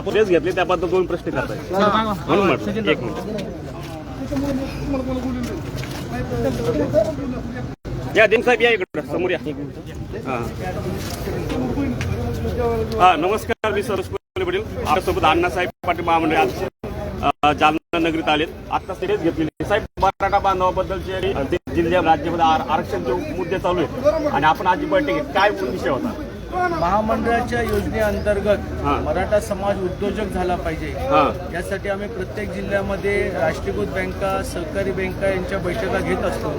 आपण तेच घेतले त्याबद्दल दोन प्रश्न करताय. म्हणून म्हटलं एक मिनिट. या दिन साहेब या इकडं समोर या. हा. नमस्कार मी सरोज कोल्हे वडील. आपल्यासोबत अण्णासाहेब पाटील महामंडळ जालना नगरीत आलेत आता सिरियस घेतलेली. साहेब मराठा बांधवाबद्दलचे जिल्ह्या राज्यामध्ये आरक्षण आरक्षणचे मुद्दे चालू आहेत. आणि आपण आजची बैठक काय विषय होता? महामंडळाच्या योजनेअंतर्गत. मराठा समाज उद्योजक झाला पाहिजे. यासाठी आम्ही प्रत्येक जिल्ह्यामध्ये राष्ट्रीयकृत बँका सहकारी बँका यांच्या बैठका घेत असतो.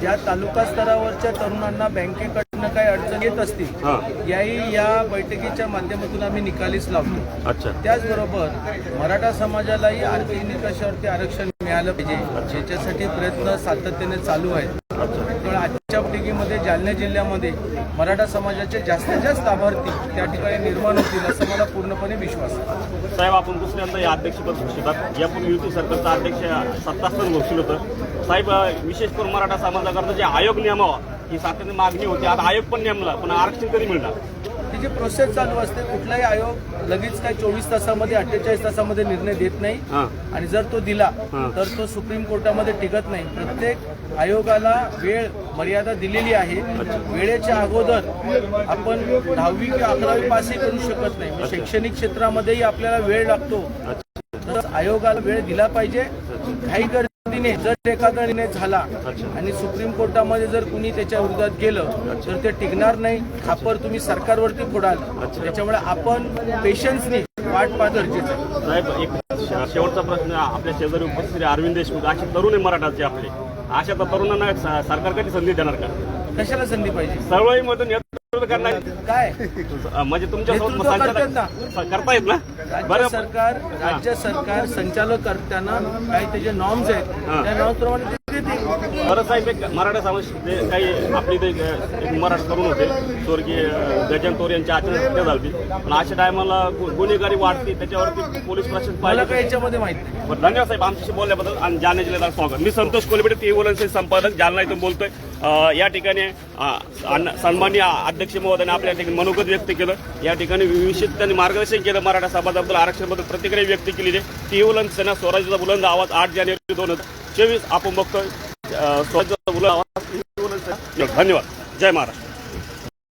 ज्या तालुका स्तरावरच्या तरुणांना बँकेकडनं काही अडचण येत असतील याही या बैठकीच्या माध्यमातून आम्ही निकालीच लावतो. अच्छा. त्याचबरोबर मराठा समाजालाही आर्थिक निकषावरती आरक्षण मिळालं पाहिजे. याच्यासाठी प्रयत्न सातत्याने चालू आहेत. त्यामुळे आजच्या बैठकीमध्ये जालना जिल्ह्यामध्ये मराठा समाजाचे जास्तीत जास्त लाभार्थी त्या ठिकाणी निर्माण होतील असं मला पूर्णपणे विश्वास आहे. साहेब आपण दुसऱ्यांदा या अध्यक्षपद घोषितात. यापूर्वी युती सरकारचा अध्यक्ष सत्तास्थान असताना घोषित होतं. साहेब विशेष करून मराठा समाजाकरता जे आयोग नेमावा ही सातत्याने मागणी होती. आता आयोग पण नेमला पण आरक्षण कधी मिळणार? त्याची प्रोसेस चालू असते कुठलाही आयोग लगेच काय चोवीस तासामध्ये अठ्ठेचाळीस तासामध्ये निर्णय देत नाही. आणि जर तो दिला. तर तो सुप्रीम कोर्टामध्ये टिकत नाही. प्रत्येक आयोगाला वेळ मर्यादा दिलेली आहे. वेळेच्या अगोदर आपण दहावी किंवा अकरावी पासही करू शकत नाही. शैक्षणिक क्षेत्रामध्येही आपल्याला वेळ लागतो. तर आयोगाला वेळ दिला पाहिजे. काही गर्दीने जर एखादा निर्णय झाला आणि सुप्रीम कोर्टामध्ये जर कुणी त्याच्या विरोधात गेलं तर ते टिकणार नाही. खापर तुम्ही सरकारवरती फोडाल. त्याच्यामुळे आपण पेशन्सनी वाट पाहणं गरजेचं साहेब एक शेवटचा प्रश्न आपल्या शेजारी उपस्थित अरविंद देशमुख. असे तरुण आहे मराठाचे आपले. अशा तर तरुणांना सरकार कधी संधी देणार का? कशाला संधी पाहिजे? चळवळीमधून काय? म्हणजे ना. राज्य सरकार राज्य सरकार संचालक करताना काही त्याचे नॉर्म्स आहेत. हा. त्या नॉर्म्स प्रमाणे बरं साहेब एक मराठा समाज जे काही आपली ते एक मराठा तरुण होते स्वर्गीय गजन तोर यांची अचानक हत्या झाली. पण अशा टायमाला गुन्हेगारी वाढते त्याच्यावरती पोलीस प्रशासन मला पाहिजे काही याच्यामध्ये माहिती नाही. बरं, धन्यवाद साहेब आमच्याशी बोलल्याबद्दल आणि जालना जिल्ह्याला स्वागत. मी संतोष कोलबेडे ती वोलनचे संपादक जालना इथून बोलतोय. अं, या ठिकाणी अं, सन्माननीय अध्यक्ष महोदयाने आपल्या ठिकाणी मनोगत व्यक्त केलं. या ठिकाणी विशेष त्यांनी मार्गदर्शन केलं मराठा समाजाबद्दल आरक्षणाबद्दल प्रतिक्रिया व्यक्त केली ती वलन सेना स्वराज्याचा बुलंद आवाज आठ जानेवारी दोन हजार चोवीस आपण बघतोय. अं, धन्यवाद. जय महाराष्ट्र.